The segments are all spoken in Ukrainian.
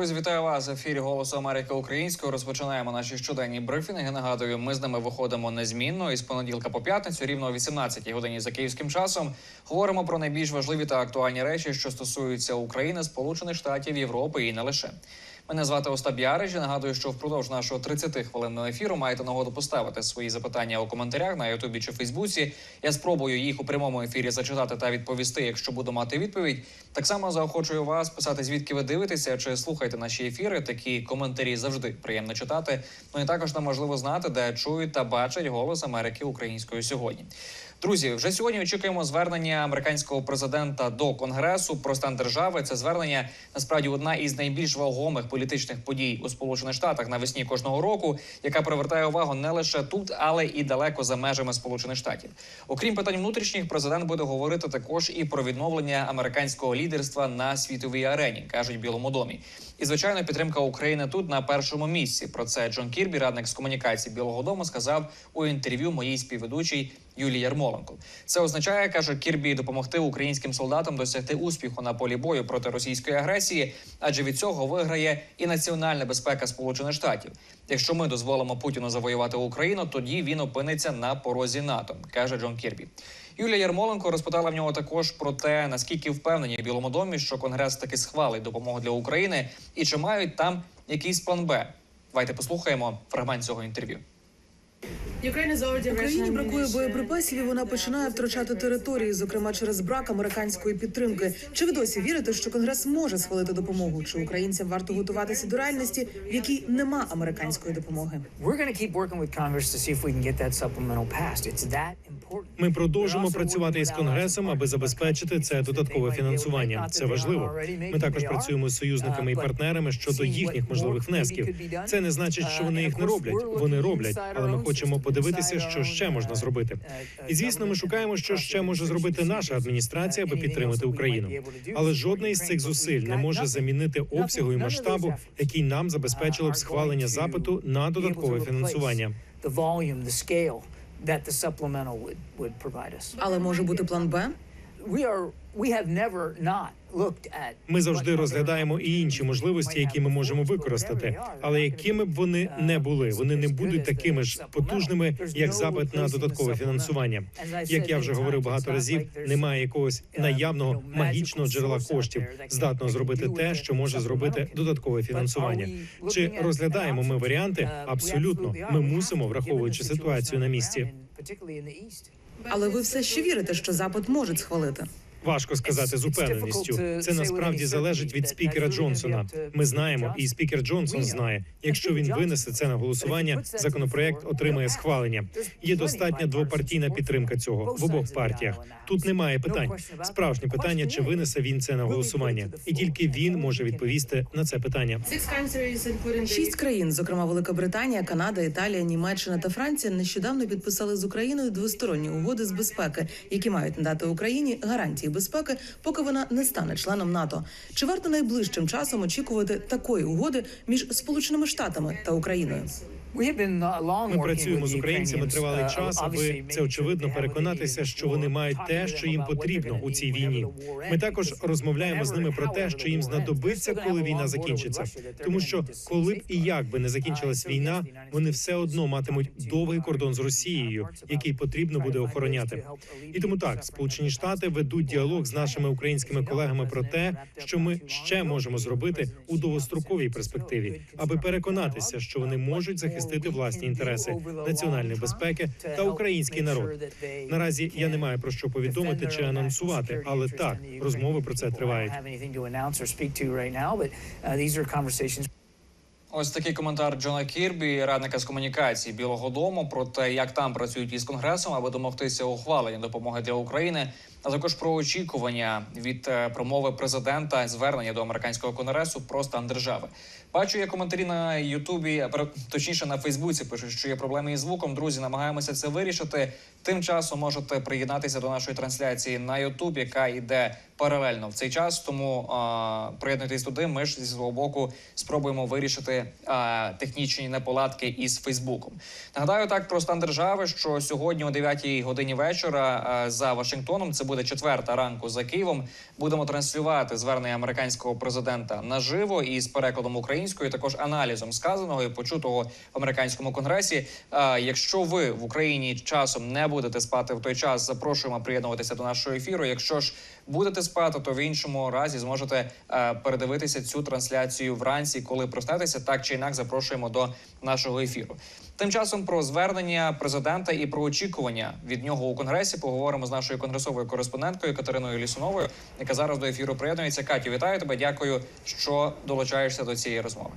Друзі, вітаю вас в ефірі Голосу Америки Українською. Розпочинаємо наші щоденні брифінги. Нагадую, ми з ними виходимо незмінно із понеділка по п'ятницю, рівно о 18 годині за київським часом. Говоримо про найбільш важливі та актуальні речі, що стосуються України, Сполучених Штатів, Європи і не лише. Мене звати Остап Ярич. Нагадую, що впродовж нашого 30 хвилинного ефіру маєте нагоду поставити свої запитання у коментарях на Ютубі чи Фейсбуці. Я спробую їх у прямому ефірі зачитати та відповісти, якщо буду мати відповідь. Так само заохочую вас писати, звідки ви дивитеся чи слухаєте наші ефіри. Такі коментарі завжди приємно читати. Ну і також нам важливо знати, де чують та бачать голос Америки українською сьогодні. Друзі, вже сьогодні очікуємо звернення американського президента до конгресу про стан держави. Це звернення насправді одна із найбільш вагомих політичних подій у Сполучених Штатах навесні кожного року, яка привертає увагу не лише тут, але і далеко за межами Сполучених Штатів. Окрім питань внутрішніх, президент буде говорити також і про відновлення американського лідерства на світовій арені, кажуть в Білому домі. І звичайно, підтримка України тут на першому місці. Про це Джон Кірбі, радник з комунікації Білого Дому, сказав у інтерв'ю моїй співведучій Юлії Ярмоленко. Це означає, каже Кірбі, допомогти українським солдатам досягти успіху на полі бою проти російської агресії, адже від цього виграє і національна безпека Сполучених Штатів. Якщо ми дозволимо Путіну завоювати Україну, тоді він опиниться на порозі НАТО, каже Джон Кірбі. Юлія Ярмоленко розпитала в нього також про те, наскільки впевнені в Білому домі, що Конгрес таки схвалить допомогу для України, і чи мають там якийсь план Б. Давайте послухаємо фрагмент цього інтерв'ю. Україні бракує боєприпасів, і вона починає втрачати території, зокрема через брак американської підтримки. Чи ви досі вірите, що конгрес може схвалити допомогу? Чи українцям варто готуватися до реальності, в якій нема американської допомоги? Ми продовжимо працювати із конгресом, аби забезпечити це додаткове фінансування. Це важливо. Ми також працюємо з союзниками і партнерами щодо їхніх можливих внесків. Це не значить, що вони їх не роблять. Вони роблять, але ми хочемо подивитися, що ще можна зробити. І звісно, ми шукаємо, що ще може зробити наша адміністрація, аби підтримати Україну. Але жодне із цих зусиль не може замінити обсягу і масштабу, який нам забезпечило б схвалення запиту на додаткове фінансування. The volume, the scale that the supplemental would would provide us. Але може бути план Б? Ми завжди розглядаємо і інші можливості, які ми можемо використати. Але якими б вони не були, вони не будуть такими ж потужними, як запит на додаткове фінансування. Як я вже говорив багато разів, немає якогось наявного магічного джерела коштів, здатного зробити те, що може зробити додаткове фінансування. Чи розглядаємо ми варіанти? Абсолютно, ми мусимо, враховуючи ситуацію на місці. Але ви все ще вірите, що запит можуть схвалити? Важко сказати з упевненістю. Це насправді залежить від спікера Джонсона. Ми знаємо, і спікер Джонсон знає. Якщо він винесе це на голосування, законопроект отримає схвалення. Є достатня двопартійна підтримка цього в обох партіях. Тут немає питань. Справжнє питання, чи винесе він це на голосування, і тільки він може відповісти на це питання. Шість країн, зокрема Велика Британія, Канада, Італія, Німеччина та Франція, нещодавно підписали з Україною двосторонні угоди з безпеки, які мають надати Україні гарантії безпеки, поки вона не стане членом НАТО. Чи варто найближчим часом очікувати такої угоди між Сполученими Штатами та Україною? Ми працюємо з українцями тривалий час, аби це очевидно переконатися, що вони мають те, що їм потрібно у цій війні. Ми також розмовляємо з ними про те, що їм знадобиться, коли війна закінчиться. Тому що коли б і як би не закінчилась війна, вони все одно матимуть довгий кордон з Росією, який потрібно буде охороняти. І тому так сполучені штати ведуть діалог з нашими українськими колегами про те, що ми ще можемо зробити у довгостроковій перспективі, аби переконатися, що вони можуть захистити власні інтереси, національної безпеки та український народ. Наразі я не маю про що повідомити чи анонсувати, але так розмови про це тривають. Ось такий коментар Джона Кірбі, радника з комунікації Білого Дому, про те, як там працюють із конгресом, аби домогтися ухвалення допомоги для України, а також про очікування від е, промови президента звернення до американського конгресу про стан держави. Бачу, є коментарі на Ютубі, точніше на Фейсбуці. Пишуть, що є проблеми із звуком. Друзі, намагаємося це вирішити. Тим часом можете приєднатися до нашої трансляції на Ютуб, яка йде паралельно в цей час. Тому а, приєднуйтесь туди. Ми ж зі свого боку спробуємо вирішити а, технічні неполадки із Фейсбуком. Нагадаю так про стан держави, що сьогодні о 9 годині вечора а, за Вашингтоном це буде четверта ранку за Києвом. Будемо транслювати звернення американського президента наживо і з перекладом українською, також аналізом сказаного і почутого в американському конгресі. Якщо ви в Україні часом не будете спати в той час, запрошуємо приєднуватися до нашого ефіру. Якщо ж будете спати, то в іншому разі зможете передивитися цю трансляцію вранці, коли проснетеся. Так чи інак запрошуємо до нашого ефіру. Тим часом про звернення президента і про очікування від нього у конгресі поговоримо з нашою конгресовою кореспонденткою Катериною Лісуновою, яка зараз до ефіру приєднується. Катю, вітаю тебе. Дякую, що долучаєшся до цієї розмови.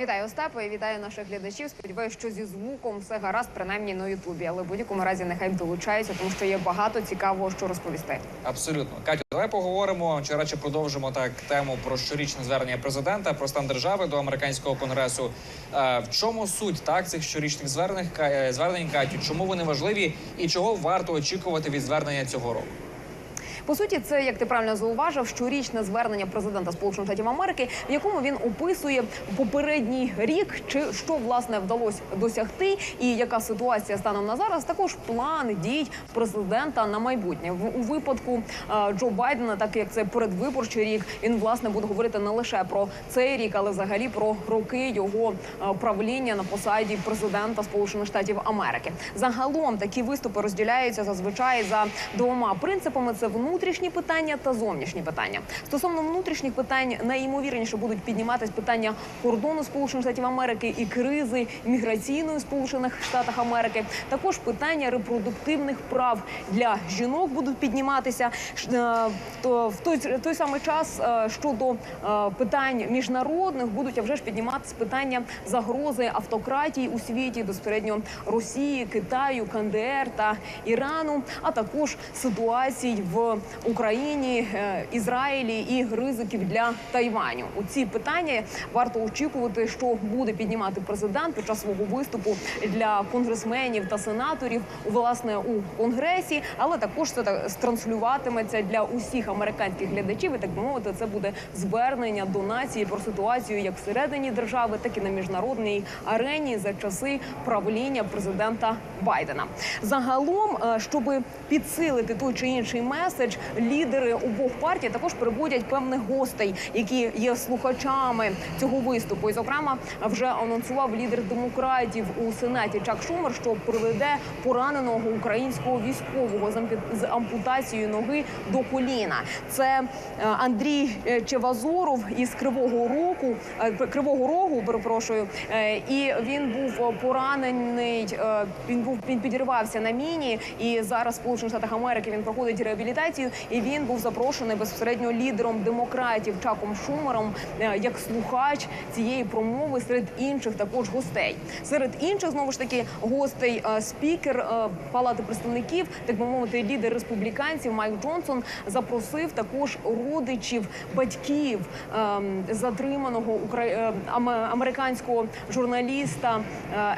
Вітаю Остапа і вітаю наших глядачів. Сподіваюся, що зі звуком все гаразд, принаймні на Ютубі. Але в будь-якому разі нехай долучаються, тому що є багато цікавого, що розповісти. Абсолютно, Катю, давай поговоримо чи радше продовжимо так тему про щорічне звернення президента про стан держави до американського конгресу. Е, в чому суть так цих щорічних звернень звернень Катю? Чому вони важливі і чого варто очікувати від звернення цього року? По суті, це як ти правильно зауважив, щорічне звернення президента Сполучених Штатів Америки, в якому він описує попередній рік, чи що власне вдалося досягти, і яка ситуація станом на зараз. Також план дій президента на майбутнє у випадку е, Джо Байдена, так як це передвиборчий рік, він власне буде говорити не лише про цей рік, але взагалі про роки його е, правління на посаді президента Сполучених Штатів Америки. Загалом такі виступи розділяються зазвичай за двома принципами: це внутрішні питання та зовнішні питання. Стосовно внутрішніх питань, найімовірніше будуть підніматись питання кордону Сполучених Штатів Америки і кризи міграційної Сполучених Штатах Америки. Також питання репродуктивних прав для жінок будуть підніматися. Е, в той, той самий час е, щодо е, питань міжнародних будуть а вже ж підніматися питання загрози автократії у світі, безпосередньо Росії, Китаю, КНДР та Ірану, а також ситуацій в Україні, е, Ізраїлі і ризиків для Тайваню. У ці питання варто очікувати, що буде піднімати президент під час свого виступу для конгресменів та сенаторів власне у конгресі, але також це так транслюватиметься для усіх американських глядачів. І так би мовити, це буде звернення до нації про ситуацію як всередині держави, так і на міжнародній арені за часи правління президента Байдена. Загалом, е, щоб підсилити той чи інший меседж, лідери обох партій також приводять певних гостей, які є слухачами цього виступу. І зокрема, вже анонсував лідер демократів у сенаті Чак Шумер, що приведе пораненого українського військового з ампутацією ноги до коліна. Це е, Андрій е, Чевазоров із Кривого Рогу, е, Кривого Рогу, перепрошую, і він був поранений. Він був він підірвався на міні, і зараз в Сполучених Штатах Америки він проходить реабілітацію. І він був запрошений безпосередньо лідером демократів Чаком Шумером е, як слухач цієї промови серед інших також гостей. Серед інших знову ж таки гостей е, спікер е, Палати представників, так би мовити, лідер республіканців Майк Джонсон запросив також родичів батьків ем, затриманого американського журналіста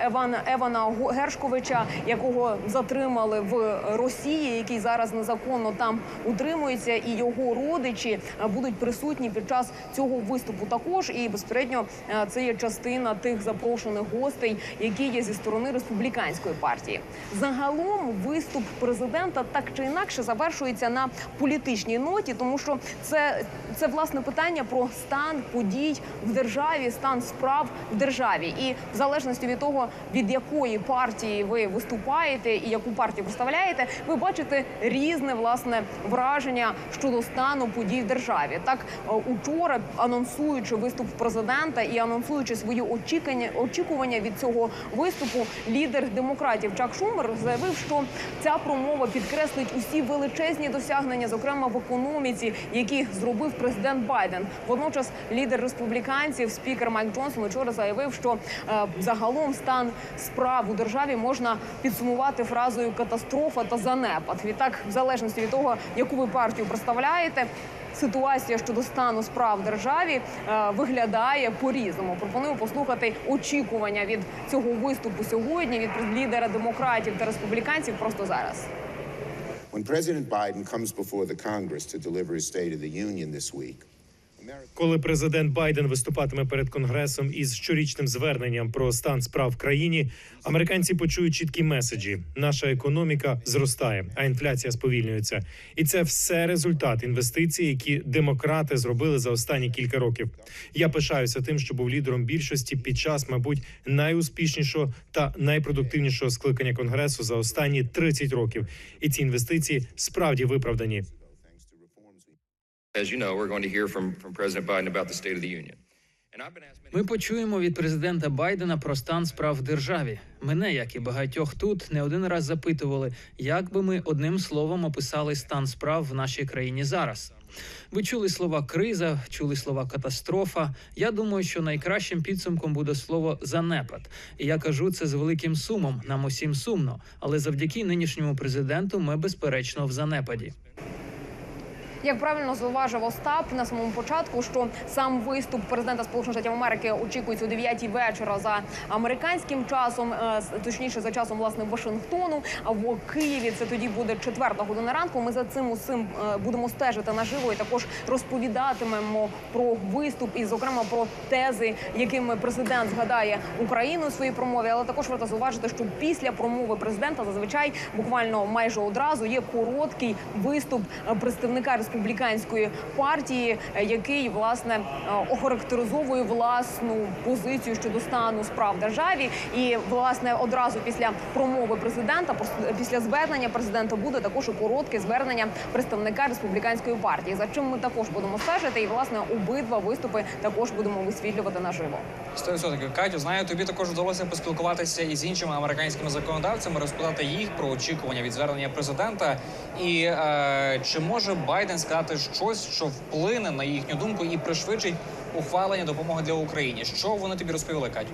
Евана Евана Гершковича, якого затримали в Росії, який зараз незаконно там утримується, і його родичі е, будуть присутні під час цього виступу. Також і безпередньо е, це є частина тих запрошених гостей, які є зі сторони республіканської партії. Загалом виступ президента так чи інакше завершується на політичній ноті, тому що це, це власне питання про стан подій в державі, стан справ в державі, і в залежності від того, від якої партії ви виступаєте і яку партію представляєте, ви бачите різне власне враження щодо стану подій в державі. Так е, учора, анонсуючи виступ президента і анонсуючи свої очікування, очікування від цього виступу, лідер демократів Чак Шумер заявив, що ця промова підкреслить усі величезні досягнення, зокрема в економіці, які зробив президент Байден. Водночас лідер республіканців, спікер Майк Джонсон, вчора заявив, що е, загалом стан справ у державі можна підсумувати фразою катастрофа та занепад. Відтак, в залежності від того, яку ви партію представляєте. ситуація щодо стану справ в державі е, виглядає по-різному. Пропоную послухати очікування від цього виступу сьогодні від лідера демократів та республіканців просто зараз. When President Biden comes before the Congress to deliver his State of the Union this week, Коли президент Байден виступатиме перед конгресом із щорічним зверненням про стан справ в країні, американці почують чіткі меседжі: наша економіка зростає, а інфляція сповільнюється. І це все результат інвестицій, які демократи зробили за останні кілька років. Я пишаюся тим, що був лідером більшості під час, мабуть, найуспішнішого та найпродуктивнішого скликання конгресу за останні 30 років. І ці інвестиції справді виправдані. As you know, we're going to hear from, from President Biden about the State of the Union. Ми почуємо від президента Байдена про стан справ в державі. Мене, як і багатьох тут, не один раз запитували, як би ми одним словом описали стан справ в нашій країні зараз. Ви чули слова криза, чули слова катастрофа. Я думаю, що найкращим підсумком буде слово занепад. І я кажу це з великим сумом. Нам усім сумно. Але завдяки нинішньому президенту ми безперечно в занепаді. Як правильно зауважив Остап на самому початку, що сам виступ президента Сполучених Штатів Америки очікується о 9 вечора за американським часом, е, точніше за часом власне Вашингтону. А в Києві це тоді буде четверта година ранку. Ми за цим усім е, будемо стежити наживо і також розповідатимемо про виступ і, зокрема, про тези, якими президент згадає Україну у своїй промові. Але також варто зауважити, що після промови президента зазвичай буквально майже одразу є короткий виступ е, представника республіканської партії, е, який власне е, охарактеризовує власну позицію щодо стану справ державі. І власне одразу після промови президента, після звернення президента буде також і коротке звернення представника республіканської партії. За чим ми також будемо стежити, і власне обидва виступи також будемо висвітлювати наживо. 100%. Катю, знаю, тобі також вдалося поспілкуватися із іншими американськими законодавцями, розпитати їх про очікування від звернення президента. І е, чи може Байден сказати щось, що вплине на їхню думку і пришвидшить ухвалення допомоги для України? Що вони тобі розповіли, Катю?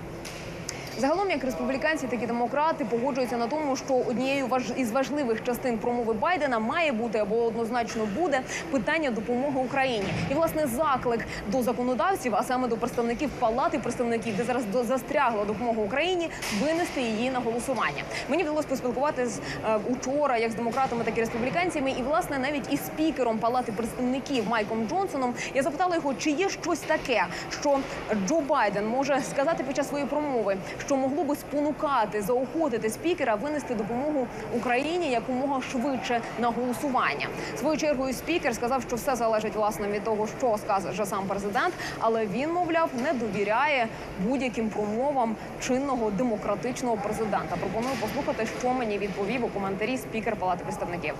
Загалом, як республіканці, так і демократи погоджуються на тому, що однією із важливих частин промови Байдена має бути або однозначно буде питання допомоги Україні. І власне заклик до законодавців, а саме до представників палати представників, де зараз застрягла допомога Україні, винести її на голосування. Мені вдалося поспілкуватися е, учора, як з демократами, так і республіканцями, і власне навіть із спікером палати представників Майком Джонсоном я запитала його, чи є щось таке, що Джо Байден може сказати під час своєї промови, що могло би спонукати, заохотити спікера винести допомогу Україні якомога швидше на голосування. Свою чергою спікер сказав, що все залежить власне від того, що скаже сам президент, але він, мовляв, не довіряє будь-яким промовам чинного демократичного президента. Пропоную послухати, що мені відповів у коментарі спікер Палати представників.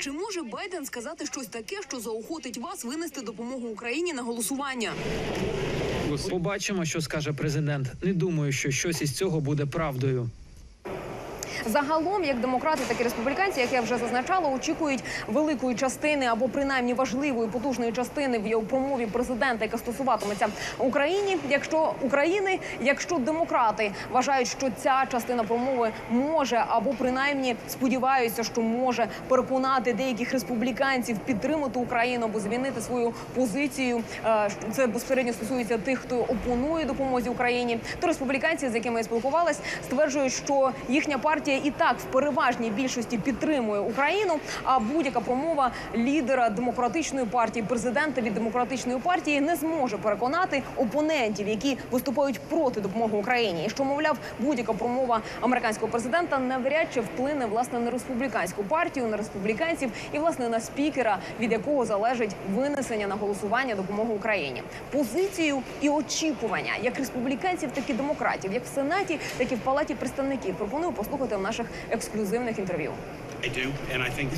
Чи може Байден сказати щось таке, що заохотить вас винести допомогу Україні на голосування? Побачимо, що скаже президент. Не думаю, що щось із цього буде правдою. Загалом, як демократи, так і республіканці, як я вже зазначала, очікують великої частини або принаймні важливої потужної частини в його промові президента, яка стосуватиметься Україні. Якщо України, якщо демократи вважають, що ця частина промови може або принаймні сподіваються, що може переконати деяких республіканців підтримати Україну або змінити свою позицію. е, Це безпосередньо стосується тих, хто опонує допомозі Україні. То республіканці, з якими я спілкувалась, стверджують, що їхня партія і так в переважній більшості підтримує Україну. А будь-яка промова лідера демократичної партії, президента від демократичної партії не зможе переконати опонентів, які виступають проти допомоги Україні. І що мовляв, будь-яка промова американського президента навряд чи вплине власне на республіканську партію, на республіканців і власне на спікера, від якого залежить винесення на голосування допомоги Україні. Позицію і очікування як республіканців, так і демократів, як в сенаті, так і в палаті представників. Пропоную послухати в наших ексклюзивних інтерв'ю.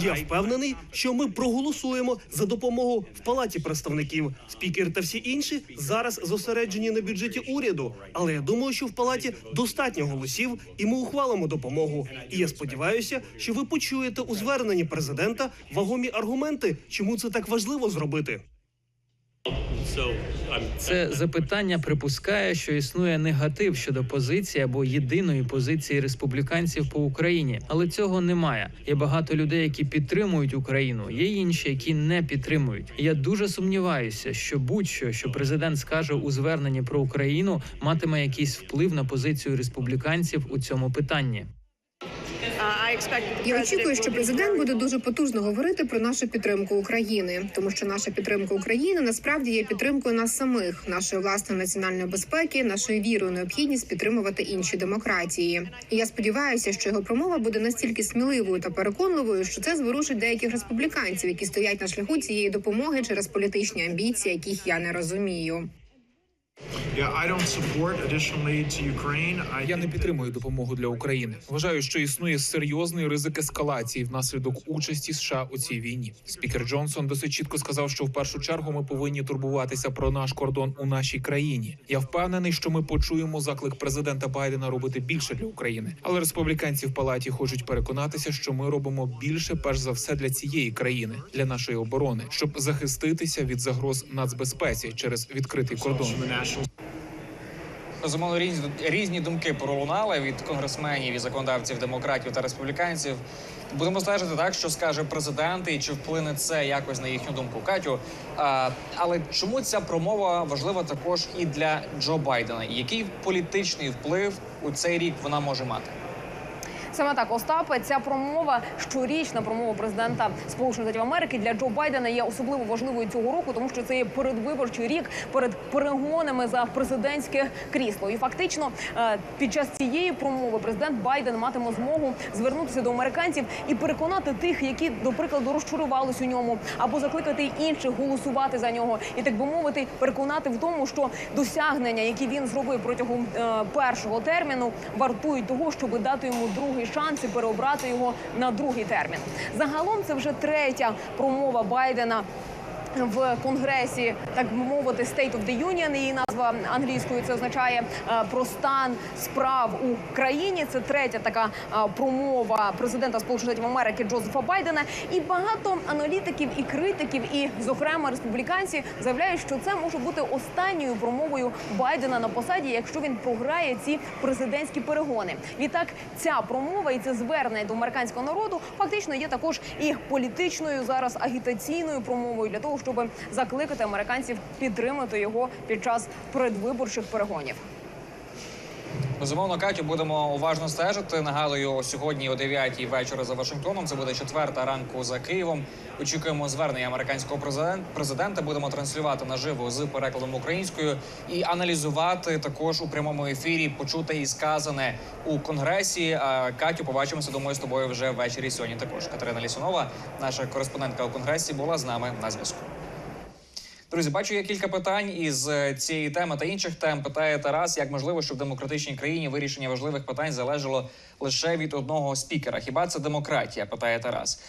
Я впевнений, що ми проголосуємо за допомогу в палаті представників. Спікер та всі інші зараз зосереджені на бюджеті уряду. Але я думаю, що в палаті достатньо голосів, і ми ухвалимо допомогу. І я сподіваюся, що ви почуєте у зверненні президента вагомі аргументи, чому це так важливо зробити. Це запитання припускає, що існує негатив щодо позиції або єдиної позиції республіканців по Україні, але цього немає. Є багато людей, які підтримують Україну. Є інші, які не підтримують. Я дуже сумніваюся, що будь-що, що президент скаже у зверненні про Україну, матиме якийсь вплив на позицію республіканців у цьому питанні. Я очікую, що президент буде дуже потужно говорити про нашу підтримку України, тому що наша підтримка України насправді є підтримкою нас самих, нашої власної національної безпеки, нашої віри у необхідність підтримувати інші демократії. І я сподіваюся, що його промова буде настільки сміливою та переконливою, що це зворушить деяких республіканців, які стоять на шляху цієї допомоги через політичні амбіції, яких я не розумію. Я не підтримую допомогу для України. Вважаю, що існує серйозний ризик ескалації внаслідок участі США у цій війні. Спікер Джонсон досить чітко сказав, що в першу чергу ми повинні турбуватися про наш кордон у нашій країні. Я впевнений, що ми почуємо заклик президента Байдена робити більше для України. Але республіканці в палаті хочуть переконатися, що ми робимо більше, перш за все, для цієї країни, для нашої оборони, щоб захиститися від загроз нацбезпеці через відкритий кордон. Безумовно, різні, різні думки пролунали від конгресменів і законодавців, демократів та республіканців. Будемо стежити так, що скаже президент, і чи вплине це якось на їхню думку. Катю, а, але чому ця промова важлива також і для Джо Байдена? Який політичний вплив у цей рік вона може мати? Саме так, Остапе, ця промова, щорічна промова президента Сполучених Штатів Америки для Джо Байдена є особливо важливою цього року, тому що це є передвиборчий рік перед перегонами за президентське крісло. І фактично е, під час цієї промови президент Байден матиме змогу звернутися до американців і переконати тих, які до прикладу розчарувались у ньому, або закликати інших голосувати за нього, і так би мовити, переконати в тому, що досягнення, які він зробив протягом е, першого терміну, вартують того, щоб дати йому другий шанс шанси переобрати його на другий термін. Загалом це вже третя промова Байдена. В конгресі, так би мовити, State of the Union, її назва англійською це означає е, про стан справ у країні. Це третя така е, промова президента Сполучених Штатів Америки Джозефа Байдена. І багато аналітиків і критиків, і зокрема республіканці, заявляють, що це може бути останньою промовою Байдена на посаді, якщо він програє ці президентські перегони. Відтак, ця промова і це звернення до американського народу фактично є також і політичною зараз агітаційною промовою для того, щоб закликати американців підтримати його під час передвиборчих перегонів. Безумовно, Катю, будемо уважно стежити. Нагадую, сьогодні о 9 вечора за Вашингтоном. Це буде четверта ранку за Києвом. Очікуємо звернення американського президента. Будемо транслювати наживо з перекладом українською і аналізувати також у прямому ефірі почуте і сказане у конгресі. Катю, побачимося. Думаю, з тобою вже ввечері сьогодні. Також Катерина Лісунова, наша кореспондентка у конгресі, була з нами на зв'язку. Друзі, бачу є кілька питань із е, цієї теми та інших тем. Питає Тарас, як можливо, щоб в демократичній країні вирішення важливих питань залежало лише від одного спікера. Хіба це демократія? Питає Тарас.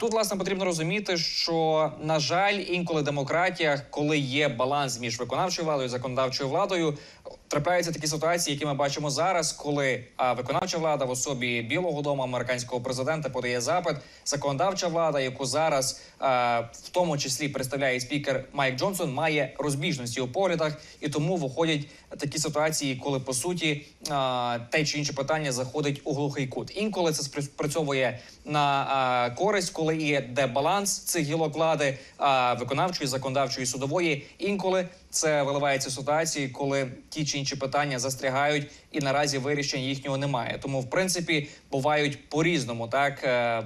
Тут власне потрібно розуміти, що на жаль, інколи демократія, коли є баланс між виконавчою владою і законодавчою владою. Трапляються такі ситуації, які ми бачимо зараз, коли виконавча влада в особі Білого Дому американського президента подає запит. Законодавча влада, яку зараз в тому числі представляє спікер Майк Джонсон, має розбіжності у поглядах, і тому виходять такі ситуації, коли по суті те чи інше питання заходить у глухий кут. Інколи це спрацьовує на користь, коли є де баланс цих гілок влади виконавчої, законодавчої, судової. Інколи це виливається ситуації, коли ті чи інші питання застрягають, і наразі вирішення їхнього немає. Тому, в принципі, бувають по різному. Так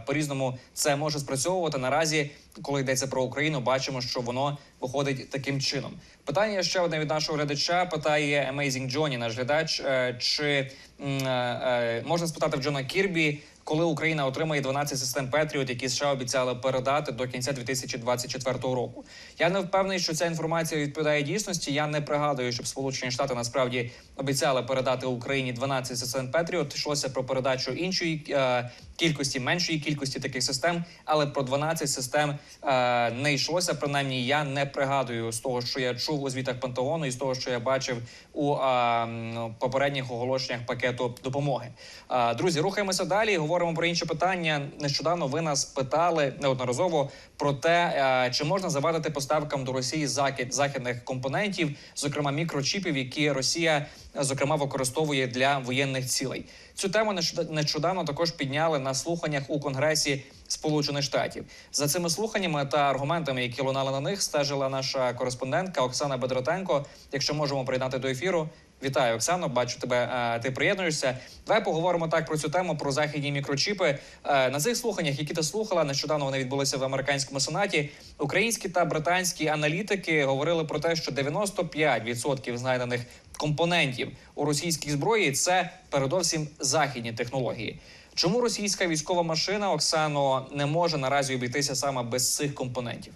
по різному це може спрацьовувати наразі. Коли йдеться про Україну, бачимо, що воно виходить таким чином. Питання ще одне від нашого глядача. Питає Amazing Johnny, наш глядач. е, Чи е, е, можна спитати в Джона Кірбі, коли Україна отримає 12 систем Петріот, які США обіцяли передати до кінця 2024 року? Я не впевнений, що ця інформація відповідає дійсності. Я не пригадую, щоб Сполучені Штати насправді обіцяли передати Україні 12 систем Петріот. Йшлося про передачу іншої е, кількості, меншої кількості таких систем, але про 12 систем е, не йшлося. Принаймні, я не пригадую з того, що я чув у звітах Пентагону, і з того, що я бачив у е, попередніх оголошеннях пакету допомоги. Е, друзі, рухаємося далі. Говоримо. Поговоримо про інші питання. Нещодавно ви нас питали неодноразово про те, е, чи можна завадити поставкам до Росії захід західних компонентів, зокрема мікрочіпів, які Росія зокрема використовує для воєнних цілей. Цю тему нещода- нещодавно також підняли на слуханнях у Конгресі Сполучених Штатів. За цими слуханнями та аргументами, які лунали на них, стежила наша кореспондентка Оксана Бедротенко. Якщо можемо приєднати до ефіру. Вітаю, Оксано. Бачу тебе. е, Ти приєднуєшся. Давай поговоримо так про цю тему про західні мікрочіпи. Е, На цих слуханнях, які ти слухала, нещодавно вони відбулися в американському сенаті. Українські та британські аналітики говорили про те, що 95% знайдених компонентів у російській зброї це передовсім західні технології. Чому російська військова машина Оксано не може наразі обійтися саме без цих компонентів?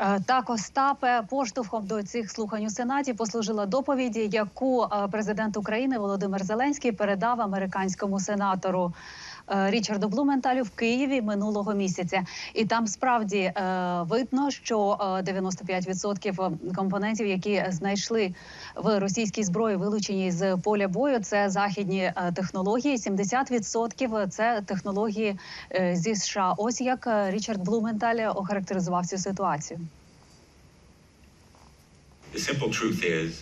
Е, Так, Остапе, поштовхом до цих слухань у сенаті послужила доповіді, яку е, президент України Володимир Зеленський передав американському сенатору. Е, Річарду Блументалю в Києві минулого місяця, і там справді е, видно, що е, 95% компонентів, які знайшли в російській зброї, вилучені з поля бою, це західні е, технології. 70% це технології е, зі США. Ось як е, Річард Блументаль охарактеризував цю ситуацію.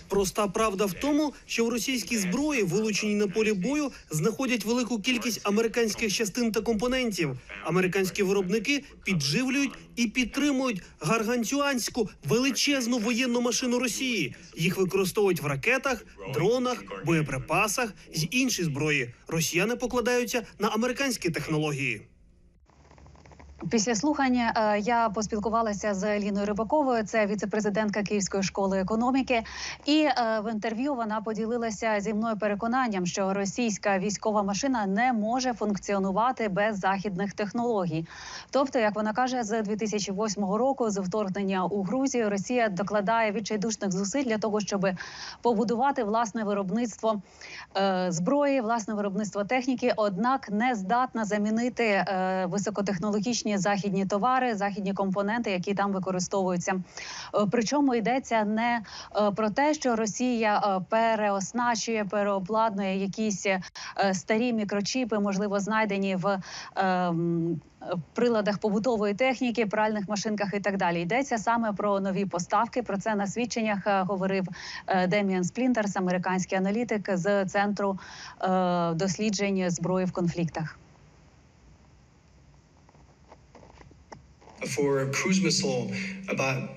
Проста правда в тому, що в російській зброї, вилученій на полі бою, знаходять велику кількість американських частин та компонентів. Американські виробники підживлюють і підтримують гаргантюанську величезну воєнну машину Росії. Їх використовують в ракетах, дронах, боєприпасах й іншій зброї. Росіяни покладаються на американські технології. Після слухання е, я поспілкувалася з Ліною Рибаковою, це віцепрезидентка Київської школи економіки. І е, в інтерв'ю вона поділилася зі мною переконанням, що російська військова машина не може функціонувати без західних технологій. Тобто, як вона каже, з 2008 року, з вторгнення у Грузію, Росія докладає відчайдушних зусиль для того, щоб побудувати власне виробництво е, зброї, власне виробництво техніки, однак не здатна замінити е, високотехнологічні західні товари, західні компоненти, які там використовуються. Е, Причому йдеться не е, про те, що Росія е, переоснащує, переобладнує якісь старі мікрочіпи, можливо, знайдені в. Приладах побутової техніки, пральних машинках і так далі йдеться саме про нові поставки. Про це на свідченнях говорив Деміан Сплінтерс, американський аналітик з центру досліджень зброї в конфліктах.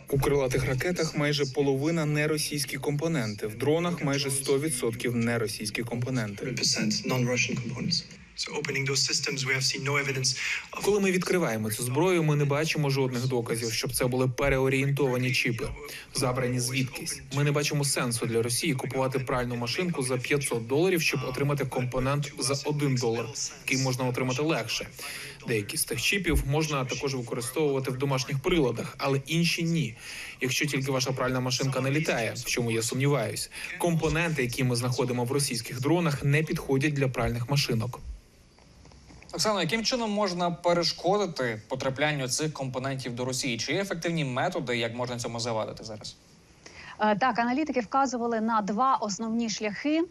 У крилатих ракетах майже половина неросійські компоненти. В дронах майже 100% неросійські компоненти. Коли ми відкриваємо цю зброю, ми не бачимо жодних доказів, щоб це були переорієнтовані чіпи, забрані звідкись. Ми не бачимо сенсу для Росії купувати пральну машинку за 500 доларів, щоб отримати компонент за 1 долар, який можна отримати легше. Деякі з тих чіпів можна також використовувати в домашніх приладах, але інші ні. Якщо тільки ваша пральна машинка не літає, в чому я сумніваюсь, компоненти, які ми знаходимо в російських дронах, не підходять для пральних машинок. Оксано, яким чином можна перешкодити потраплянню цих компонентів до Росії? Чи є ефективні методи, як можна цьому завадити зараз? Е, Так, аналітики вказували на два основні шляхи,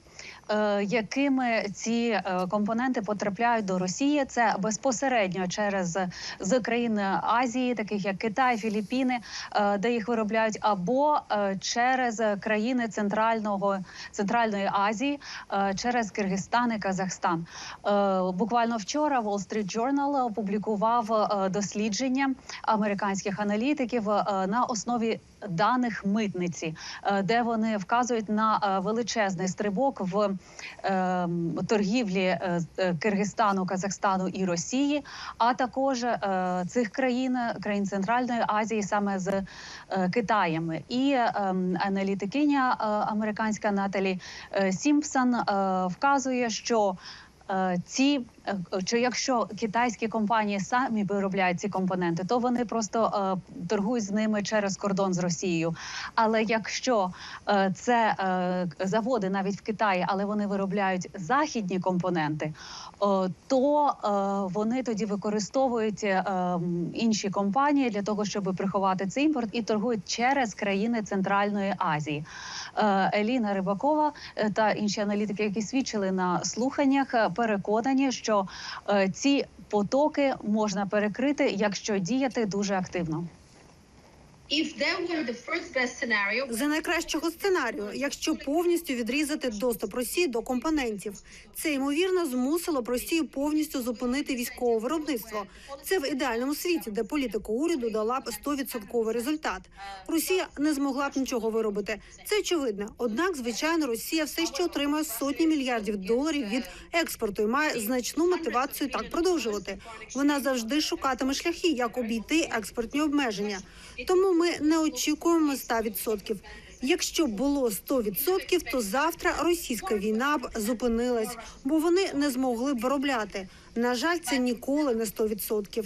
якими ці е, компоненти потрапляють до Росії. Це безпосередньо через з країн Азії, таких як Китай, Філіппіни, е, де їх виробляють, або е, через країни центрального центральної Азії, е, через Киргизстан і Казахстан. Е, Буквально вчора Wall Street Journal опублікував е, дослідження американських аналітиків е, на основі даних митниці, е, де вони вказують на е, величезний стрибок в е, торгівлі е, е, Киргизстану, Казахстану і Росії, а також е, цих країн, країн Центральної Азії, саме з Китаєм. І е, аналітикиня американська Наталі Сімпсон вказує, що ці е, чи якщо китайські компанії самі виробляють ці компоненти, то вони просто е, торгують з ними через кордон з Росією. Але якщо е, це е, заводи навіть в Китаї, але вони виробляють західні компоненти, е, то е, вони тоді використовують е, інші компанії для того, щоб приховати цей імпорт і торгують через країни Центральної Азії. Е, Еліна Рибакова е, та інші аналітики, які свідчили на слуханнях, е, переконані, що е, ці потоки можна перекрити, якщо діяти дуже активно. За найкращого сценарію, якщо повністю відрізати доступ Росії до компонентів, це ймовірно змусило б Росію повністю зупинити військове виробництво. Це в ідеальному світі, де політика уряду дала б 100% результат. Росія не змогла б нічого виробити. Це очевидно. Однак, звичайно, Росія все ще отримує сотні мільярдів доларів від експорту і має значну мотивацію так продовжувати. Вона завжди шукатиме шляхи, як обійти експортні обмеження. Тому ми не очікуємо 100%. Якщо було 100%, то завтра російська війна б зупинилась, бо вони не змогли б виробляти. На жаль, це ніколи не 100%.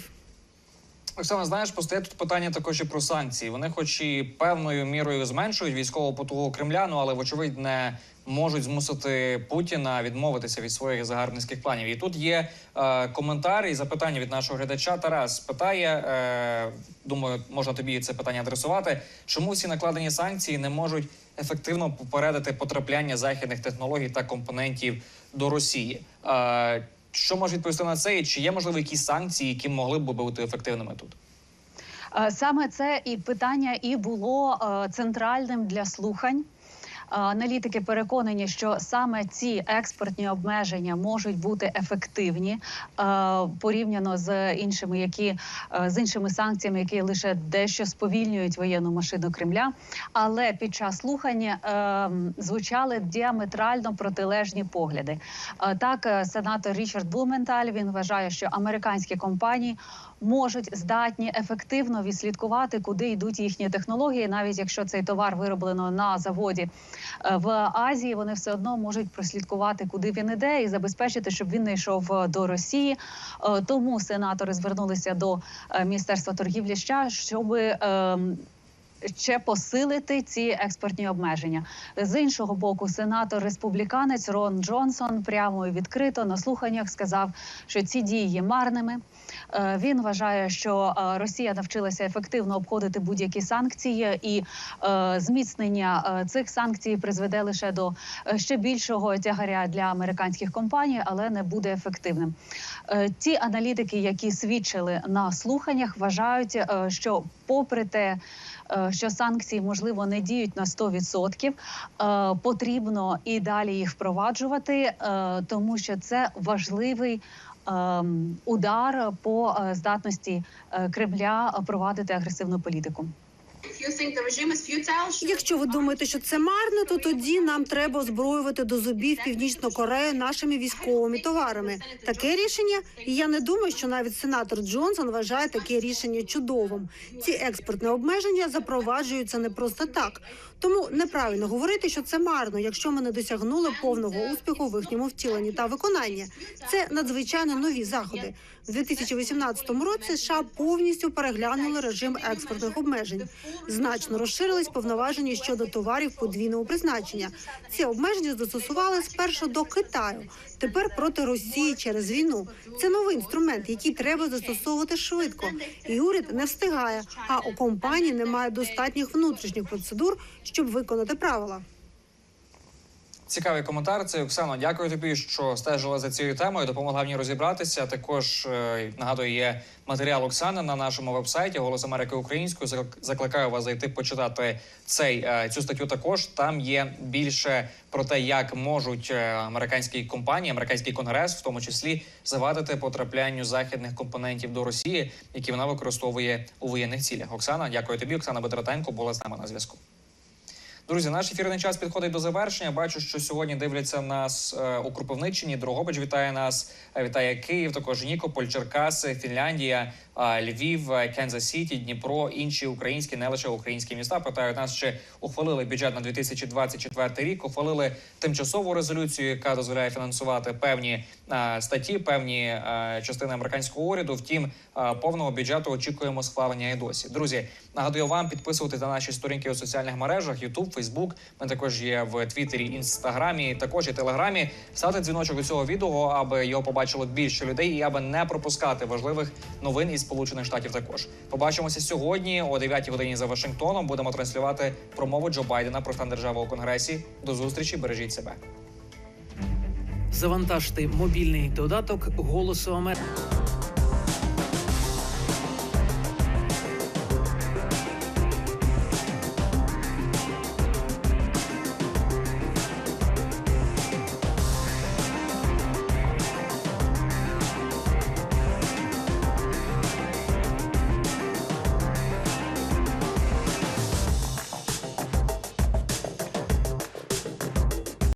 Оксана, знаєш, постає тут питання також і про санкції. Вони, хоч і певною мірою зменшують військову потугу Кремля, ну але вочевидь не можуть змусити Путіна відмовитися від своїх загарбницьких планів. І тут є е, коментар і запитання від нашого глядача. Тарас питає: е, думаю, можна тобі це питання адресувати. Чому всі накладені санкції не можуть ефективно попередити потрапляння західних технологій та компонентів до Росії? Е, що може відповісти на це? І чи є можливо якісь санкції, які могли б бути ефективними тут? Е, Саме це і питання і було е, центральним для слухань. Аналітики переконані, що саме ці експортні обмеження можуть бути ефективні порівняно з іншими, які з іншими санкціями, які лише дещо сповільнюють воєнну машину Кремля. Але під час слухання звучали діаметрально протилежні погляди. Так, е, сенатор Річард Блументаль він вважає, що американські компанії можуть здатні ефективно відслідкувати, куди йдуть їхні технології, навіть якщо цей товар вироблено на заводі е, в Азії, вони все одно можуть прослідкувати, куди він іде, і забезпечити, щоб він не йшов е, до Росії. Е, Тому сенатори звернулися до міністерства торгівлі США, щоб ще посилити ці експортні обмеження з іншого боку. Сенатор республіканець Рон Джонсон прямо і відкрито на слуханнях сказав, що ці дії є марними. Е, Він вважає, що е, Росія навчилася ефективно обходити будь-які санкції, і е, зміцнення цих санкцій призведе лише до ще більшого тягаря для американських компаній, але не буде ефективним. Ті аналітики, які свідчили на слуханнях, вважають, що попри те, що санкції можливо не діють на 100%, е, потрібно і далі їх впроваджувати, е, тому що це важливий. ем, Удар по е, здатності е, Кремля провадити агресивну політику. Якщо ви думаєте, що це марно, то тоді нам треба озброювати до зубів північну Корею нашими військовими товарами. Таке рішення, і я не думаю, що навіть сенатор Джонсон вважає таке рішення чудовим. Ці експортні обмеження запроваджуються не просто так. Тому неправильно говорити, що це марно, якщо ми не досягнули повного успіху в їхньому втіленні та виконанні. Це надзвичайно нові заходи. У 2018 році США повністю переглянули режим експортних обмежень. Значно розширились повноваження щодо товарів подвійного призначення. Ці обмеження застосували спершу до Китаю, тепер проти Росії через війну. Це новий інструмент, який треба застосовувати швидко. І уряд не встигає. А у компанії немає достатніх внутрішніх процедур, щоб виконати правила. Цікавий коментар. Це Оксано. Дякую тобі, що стежила за цією темою. Допомогла мені розібратися. Також е, нагадую, є матеріал Оксани на нашому вебсайті Голос Америки Українською. Зак- Закликаю вас зайти почитати цей е, цю статтю. Також там є більше про те, як можуть е, американські компанії, американський конгрес, в тому числі, завадити потраплянню західних компонентів до Росії, які вона використовує у воєнних цілях. Оксана, дякую тобі. Оксана Бедратенко була з нами на зв'язку. Друзі, наш ефірний час підходить до завершення. Бачу, що сьогодні дивляться нас е, у Кропивниччині. Дрогобич вітає нас. е, Вітає Київ, також Нікополь, Черкаси, Фінляндія, Львів, Кензас Сіті, Дніпро, інші українські, не лише українські міста. Питають нас, чи ухвалили бюджет на 2024 рік. Ухвалили тимчасову резолюцію, яка дозволяє фінансувати певні статті, певні частини американського уряду. Втім, повного бюджету очікуємо схвалення і досі. Друзі, нагадую вам підписуватись на наші сторінки у соціальних мережах: YouTube, Facebook. Ми також є в Твіттері, Інстаграмі, також і Телеграмі. Ставте дзвіночок до цього відео, аби його побачило більше людей, і аби не пропускати важливих новин із Сполучених Штатів. Також побачимося сьогодні о 9 годині за Вашингтоном. Будемо транслювати промову Джо Байдена про стан держави у конгресі. До зустрічі, бережіть себе. Завантажте мобільний додаток Голосу Америки.